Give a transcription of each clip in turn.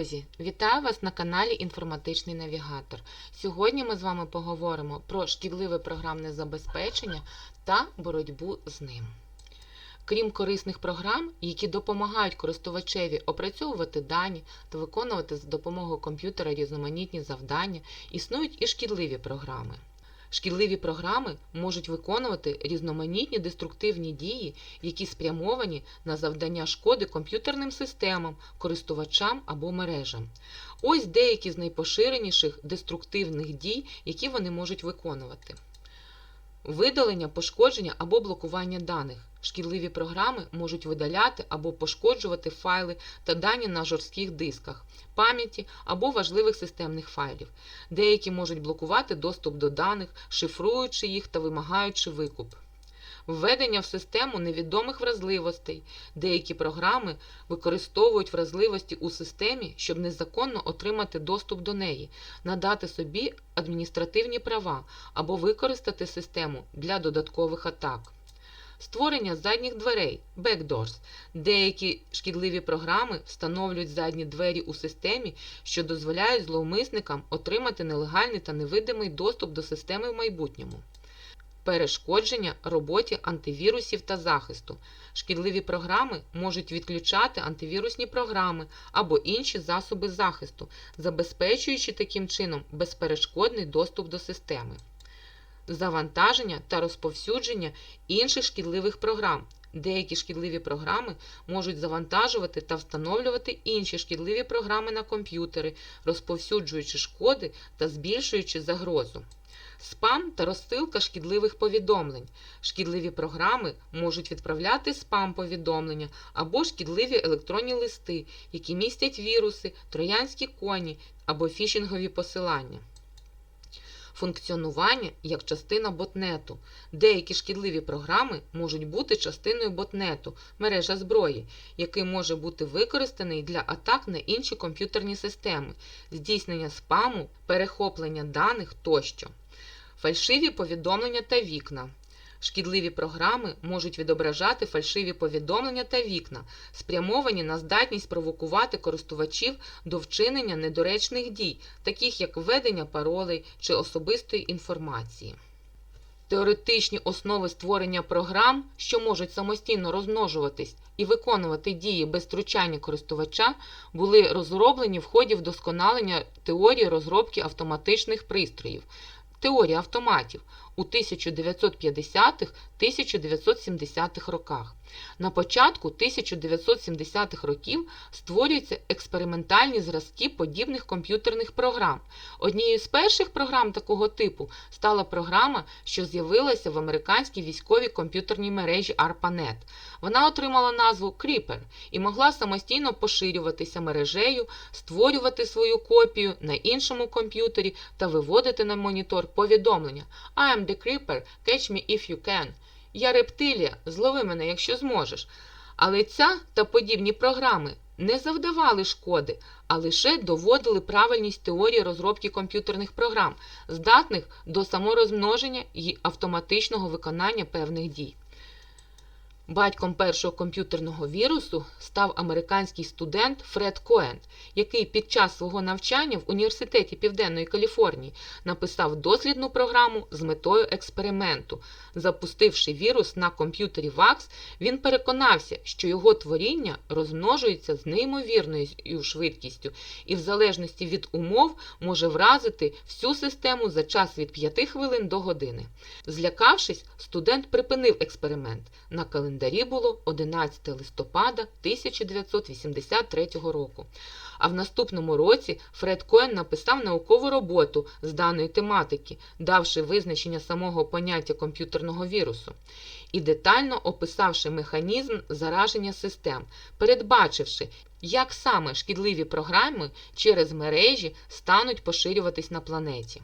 Друзі, вітаю вас на каналі Інформатичний Навігатор. Сьогодні ми з вами поговоримо про шкідливе програмне забезпечення та боротьбу з ним. Крім корисних програм, які допомагають користувачеві опрацьовувати дані та виконувати за допомогою комп'ютера різноманітні завдання, існують і шкідливі програми. Шкідливі програми можуть виконувати різноманітні деструктивні дії, які спрямовані на завдання шкоди комп'ютерним системам, користувачам або мережам. Ось деякі з найпоширеніших деструктивних дій, які вони можуть виконувати. Видалення, пошкодження або блокування даних. Шкідливі програми можуть видаляти або пошкоджувати файли та дані на жорстких дисках, пам'яті або важливих системних файлів. Деякі можуть блокувати доступ до даних, шифруючи їх та вимагаючи викуп. Введення в систему невідомих вразливостей. Деякі програми використовують вразливості у системі, щоб незаконно отримати доступ до неї, надати собі адміністративні права або використати систему для додаткових атак. Створення задніх дверей backdoors. Деякі шкідливі програми встановлюють задні двері у системі, що дозволяють зловмисникам отримати нелегальний та невидимий доступ до системи в майбутньому. Перешкодження роботі антивірусів та захисту. Шкідливі програми можуть відключати антивірусні програми або інші засоби захисту, забезпечуючи таким чином безперешкодний доступ до системи. Завантаження та розповсюдження інших шкідливих програм. Деякі шкідливі програми можуть завантажувати та встановлювати інші шкідливі програми на комп'ютери, розповсюджуючи шкоди та збільшуючи загрозу. Спам та розсилка шкідливих повідомлень. Шкідливі програми можуть відправляти спам-повідомлення або шкідливі електронні листи, які містять віруси, троянські коні або фішингові посилання. Функціонування як частина ботнету. Деякі шкідливі програми можуть бути частиною ботнету, мережа зброї, який може бути використаний для атак на інші комп'ютерні системи, здійснення спаму, перехоплення даних тощо. Фальшиві повідомлення та вікна. Шкідливі програми можуть відображати фальшиві повідомлення та вікна, спрямовані на здатність провокувати користувачів до вчинення недоречних дій, таких як введення паролей чи особистої інформації. Теоретичні основи створення програм, що можуть самостійно розмножуватись і виконувати дії без втручання користувача, були розроблені в ході вдосконалення теорії розробки автоматичних пристроїв. Теорія автоматів у 1950-1970-х роках. На початку 1970-х років створюються експериментальні зразки подібних комп'ютерних програм. Однією з перших програм такого типу стала програма, що з'явилася в американській військовій комп'ютерній мережі ARPANET. Вона отримала назву Creeper і могла самостійно поширюватися мережею, створювати свою копію на іншому комп'ютері та виводити на монітор повідомлення I am the Creeper, catch me if you can. Я рептилія, злови мене, якщо зможеш. Але ця та подібні програми не завдавали шкоди, а лише доводили правильність теорії розробки комп'ютерних програм, здатних до саморозмноження і автоматичного виконання певних дій. Батьком першого комп'ютерного вірусу став американський студент Фред Коен, який під час свого навчання в університеті Південної Каліфорнії написав дослідну програму з метою експерименту. Запустивши вірус на комп'ютері VAX, він переконався, що його творіння розмножується з неймовірною швидкістю і, в залежності від умов, може вразити всю систему за час від 5 хвилин до години. Злякавшись, студент припинив експеримент. На календарі було 11 листопада 1983 року. А в наступному році Фред Коен написав наукову роботу з даної тематики, давши визначення самого поняття комп'ютерного вірусу і детально описавши механізм зараження систем, передбачивши, як саме шкідливі програми через мережі стануть поширюватись на планеті.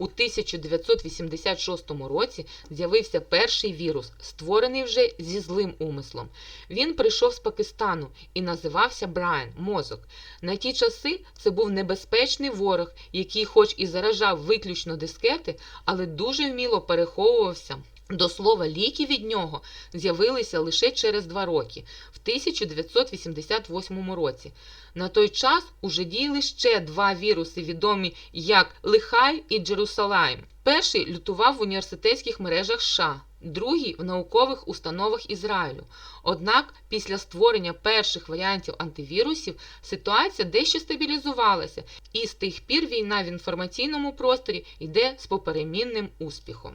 У 1986 році з'явився перший вірус, створений вже зі злим умислом. Він прийшов з Пакистану і називався Брайан мозок. На ті часи це був небезпечний ворог, який, хоч і заражав виключно дискети, але дуже вміло переховувався До слова, ліки від нього з'явилися лише через два роки, в 1988 році. На той час уже діяли ще два віруси, відомі як Лихай і Джерусалайм. Перший лютував в університетських мережах США, другий в наукових установах Ізраїлю. Однак після створення перших варіантів антивірусів ситуація дещо стабілізувалася, і з тих пір війна в інформаційному просторі йде з поперемінним успіхом.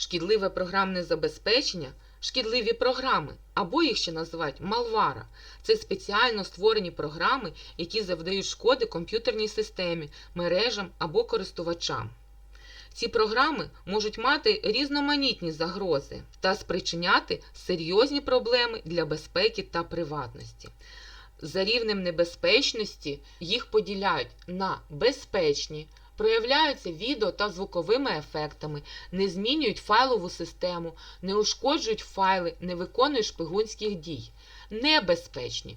Шкідливе програмне забезпечення, шкідливі програми, або їх ще називають малвара. Це спеціально створені програми, які завдають шкоди комп'ютерній системі, мережам або користувачам. Ці програми можуть мати різноманітні загрози та спричиняти серйозні проблеми для безпеки та приватності. За рівнем небезпечності їх поділяють на безпечні, проявляються відео та звуковими ефектами, не змінюють файлову систему, не ушкоджують файли, не виконують шпигунських дій. Небезпечні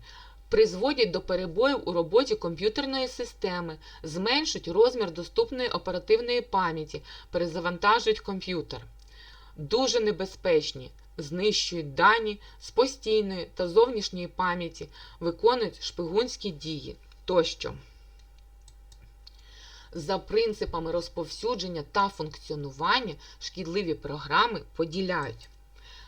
призводять до перебоїв у роботі комп'ютерної системи, зменшують розмір доступної оперативної пам'яті, перезавантажують комп'ютер. Дуже небезпечні, знищують дані з постійної та зовнішньої пам'яті, виконують шпигунські дії тощо. За принципами розповсюдження та функціонування шкідливі програми поділяють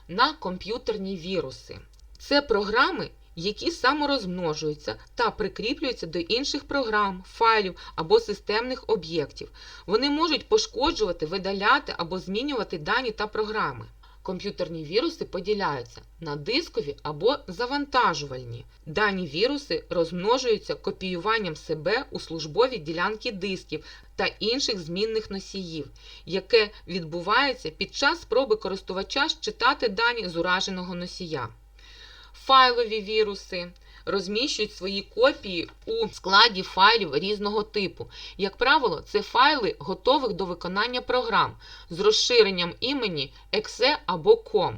на комп'ютерні віруси. Це програми, які саморозмножуються та прикріплюються до інших програм, файлів або системних об'єктів. Вони можуть пошкоджувати, видаляти або змінювати дані та програми. Комп'ютерні віруси поділяються на дискові або завантажувальні. Дані віруси розмножуються копіюванням себе у службові ділянки дисків та інших змінних носіїв, яке відбувається під час спроби користувача читати дані з ураженого носія. Файлові віруси розміщують свої копії у складі файлів різного типу. Як правило, це файли готових до виконання програм з розширенням імені exe або com.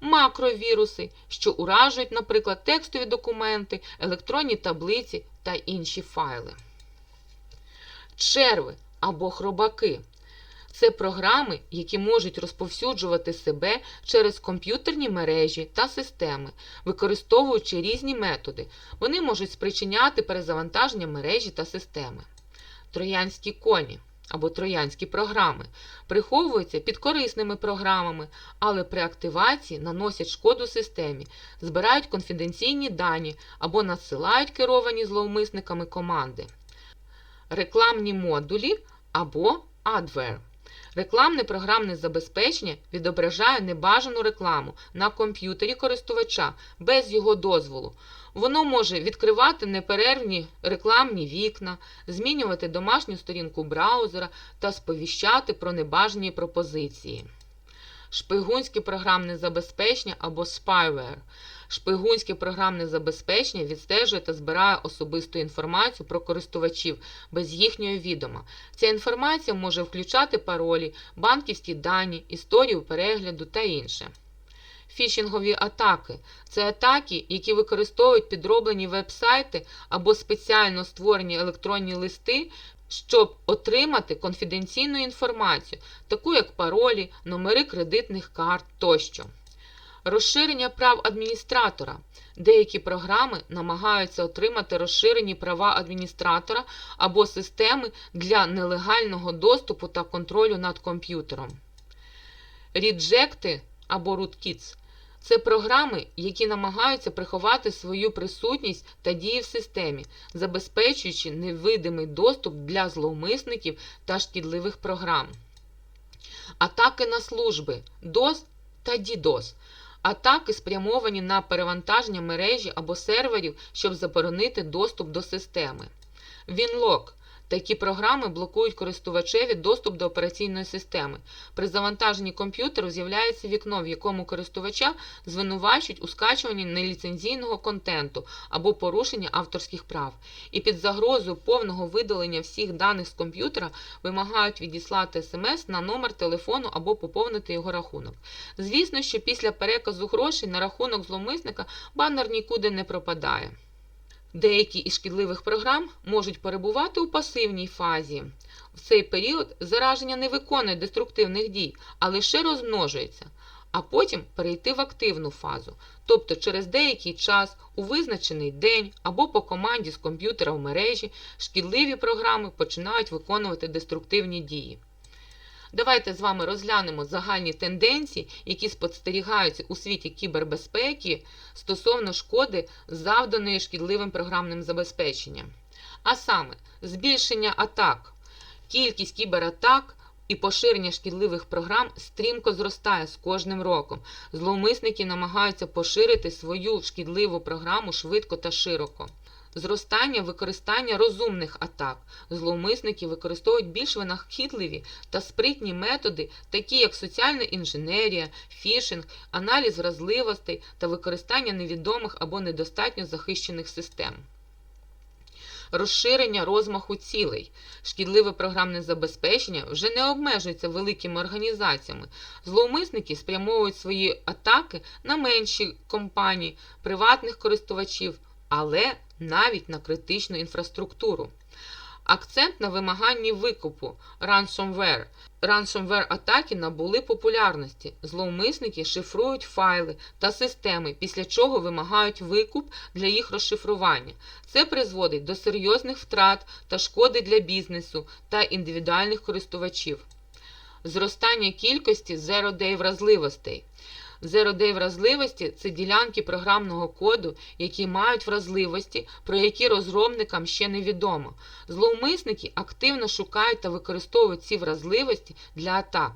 Макровіруси, що уражують, наприклад, текстові документи, електронні таблиці та інші файли. Черви або хробаки це програми, які можуть розповсюджувати себе через комп'ютерні мережі та системи, використовуючи різні методи. Вони можуть спричиняти перезавантаження мережі та системи. Троянські коні або троянські програми приховуються під корисними програмами, але при активації наносять шкоду системі, збирають конфіденційні дані або надсилають керовані зловмисниками команди. Рекламні модулі або adware. Рекламне програмне забезпечення відображає небажану рекламу на комп'ютері користувача без його дозволу. Воно може відкривати неперервні рекламні вікна, змінювати домашню сторінку браузера та сповіщати про небажані пропозиції. Шпигунське програмне забезпечення або spyware. Шпигунське програмне забезпечення відстежує та збирає особисту інформацію про користувачів без їхнього відома. Ця інформація може включати паролі, банківські дані, історію перегляду та інше. Фішингові атаки це атаки, які використовують підроблені веб-сайти або спеціально створені електронні листи, щоб отримати конфіденційну інформацію, таку як паролі, номери кредитних карт тощо. Розширення прав адміністратора. Деякі програми намагаються отримати розширені права адміністратора або системи для нелегального доступу та контролю над комп'ютером. Ріджекти або rootkits – це програми, які намагаються приховати свою присутність та дії в системі, забезпечуючи невидимий доступ для зловмисників та шкідливих програм. Атаки на служби DOS та DDoS – атаки спрямовані на перевантаження мережі або серверів, щоб заборонити доступ до системи. Winlock – Такі програми блокують користувачеві доступ до операційної системи. При завантаженні комп'ютеру з'являється вікно, в якому користувача звинувачують у скачуванні неліцензійного контенту або порушення авторських прав. І під загрозою повного видалення всіх даних з комп'ютера вимагають відіслати смс на номер телефону або поповнити його рахунок. Звісно, що після переказу грошей на рахунок зловмисника банер нікуди не пропадає. Деякі із шкідливих програм можуть перебувати у пасивній фазі. В цей період зараження не виконує деструктивних дій, а лише розмножується, а потім перейти в активну фазу, тобто через деякий час, у визначений день або по команді з комп'ютера в мережі, шкідливі програми починають виконувати деструктивні дії. Давайте з вами розглянемо загальні тенденції, які спостерігаються у світі кібербезпеки стосовно шкоди, завданої шкідливим програмним забезпеченням. А саме, збільшення атак, кількість кібератак і поширення шкідливих програм стрімко зростає з кожним роком. Зловмисники намагаються поширити свою шкідливу програму швидко та широко. Зростання використання розумних атак. Зловмисники використовують більш винахідливі та спритні методи, такі як соціальна інженерія, фішинг, аналіз вразливостей та використання невідомих або недостатньо захищених систем. Розширення розмаху цілей. Шкідливе програмне забезпечення вже не обмежується великими організаціями. Зловмисники спрямовують свої атаки на менші компанії, приватних користувачів, але навіть на критичну інфраструктуру. Акцент на вимаганні викупу ransomware. Ransomware атаки набули популярності. Зловмисники шифрують файли та системи, після чого вимагають викуп для їх розшифрування. Це призводить до серйозних втрат та шкоди для бізнесу та індивідуальних користувачів. Зростання кількості zero-day вразливостей. Zero-day вразливості це ділянки програмного коду, які мають вразливості, про які розробникам ще невідомо. Зловмисники активно шукають та використовують ці вразливості для атак.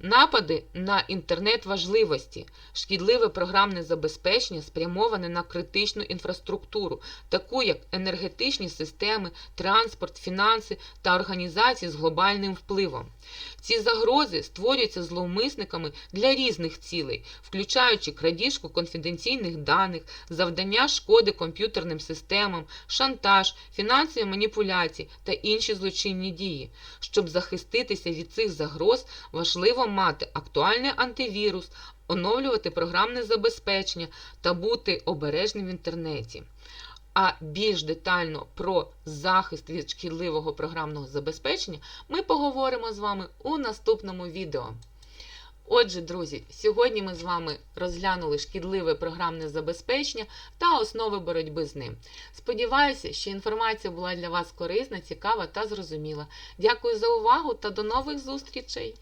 Напади на інтернет важливості. Шкідливе програмне забезпечення спрямоване на критичну інфраструктуру, таку як енергетичні системи, транспорт, фінанси та організації з глобальним впливом. Ці загрози створюються зловмисниками для різних цілей, включаючи крадіжку конфіденційних даних, завдання шкоди комп'ютерним системам, шантаж, фінансові маніпуляції та інші злочинні дії. Щоб захиститися від цих загроз, важливо мати актуальний антивірус, оновлювати програмне забезпечення та бути обережним в інтернеті. А більш детально про захист від шкідливого програмного забезпечення ми поговоримо з вами у наступному відео. Отже, друзі, сьогодні ми з вами розглянули шкідливе програмне забезпечення та основи боротьби з ним. Сподіваюся, що інформація була для вас корисна, цікава та зрозуміла. Дякую за увагу та до нових зустрічей!